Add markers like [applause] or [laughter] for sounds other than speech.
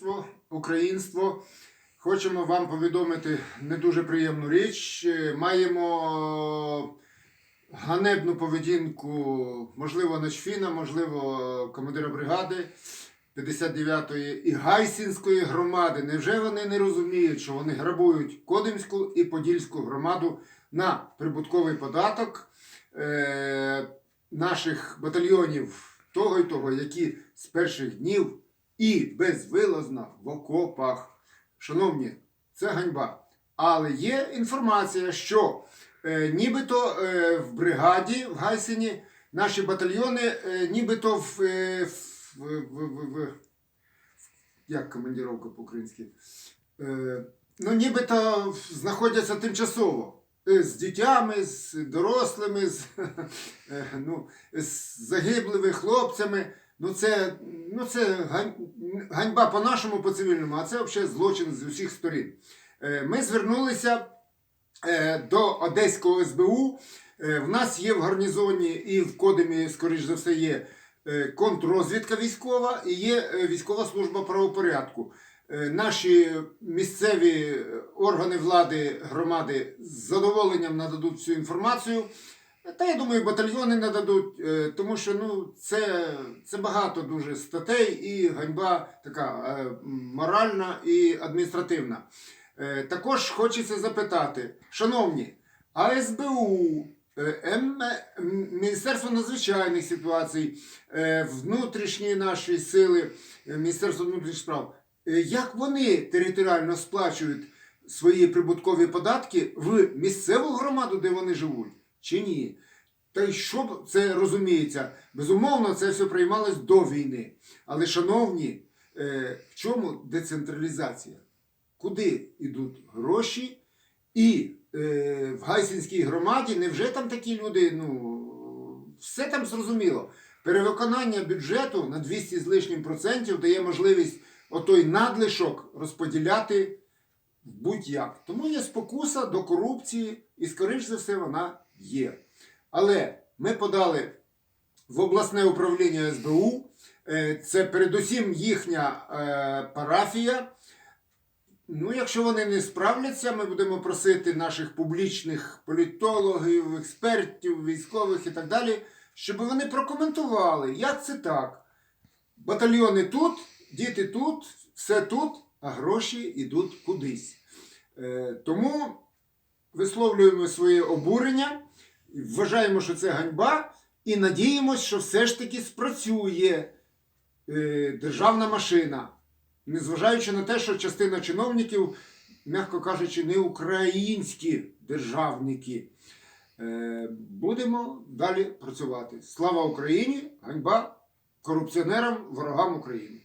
братерство, українство. Хочемо вам повідомити не дуже приємну річ. Е, Маємо ганебну поведінку, можливо, Начфіна, можливо, командира бригади 59-ї і Гайсінської громади. Невже вони не розуміють, що вони грабують Кодимську і Подільську громаду на прибутковий податок е, наших батальйонів того і того, які з перших днів і безвилазно в окопах. Шановні, це ганьба. Але є інформація, що е, нібито е, в бригаді в Гайсині наші батальйони е, нібито в, е, в, в, в, в як командіровка по-українськи? Е, ну, нібито знаходяться тимчасово. Е, З дітями, з дорослими, з, [laughs] е, ну, з загиблими хлопцями. Ну це, ну, це ганьба по-нашому, по цивільному, а це взагалі злочин з усіх сторін. Е, Ми звернулися е, до Одеського СБУ. Е, В нас є в гарнізоні і в Кодемі, скоріш за все, є контррозвідка військова і є військова служба правопорядку. Наші місцеві органи влади громади з задоволенням нададуть цю інформацію. Та я думаю, батальйони нададуть, е, тому що ну, це, це багато дуже статей і ганьба така е, моральна і адміністративна. Е, Також хочеться запитати, шановні, а СБУ, М- М- Міністерство надзвичайних ситуацій, внутрішні наші сили, Міністерство внутрішніх справ, як вони територіально сплачують свої прибуткові податки в місцеву громаду, де вони живуть, чи ні? Та й що це розуміється? Безумовно, це все приймалось до війни. Але, шановні, е, в чому децентралізація? Куди йдуть гроші? І е, в Гайсинській громаді невже там такі люди? Ну, все там зрозуміло. Перевиконання бюджету на 200 з лишнім процентів дає можливість отой надлишок розподіляти будь-як. Тому є спокуса до корупції, і, скоріш за все, вона є. Але ми подали в обласне управління СБУ. Е, Це передусім їхня е, парафія. Ну, якщо вони не справляться, ми будемо просити наших публічних політологів, експертів, військових і так далі, щоб вони прокоментували, як це так. Батальйони тут, діти тут, все тут, а гроші йдуть кудись. Е, Тому висловлюємо своє обурення, вважаємо, що це ганьба, і надіємося, що все ж таки спрацює е, державна машина. Незважаючи на те, що частина чиновників, м'яко кажучи, не українські державники. Е, Будемо далі працювати. Слава Україні! Ганьба корупціонерам, ворогам України!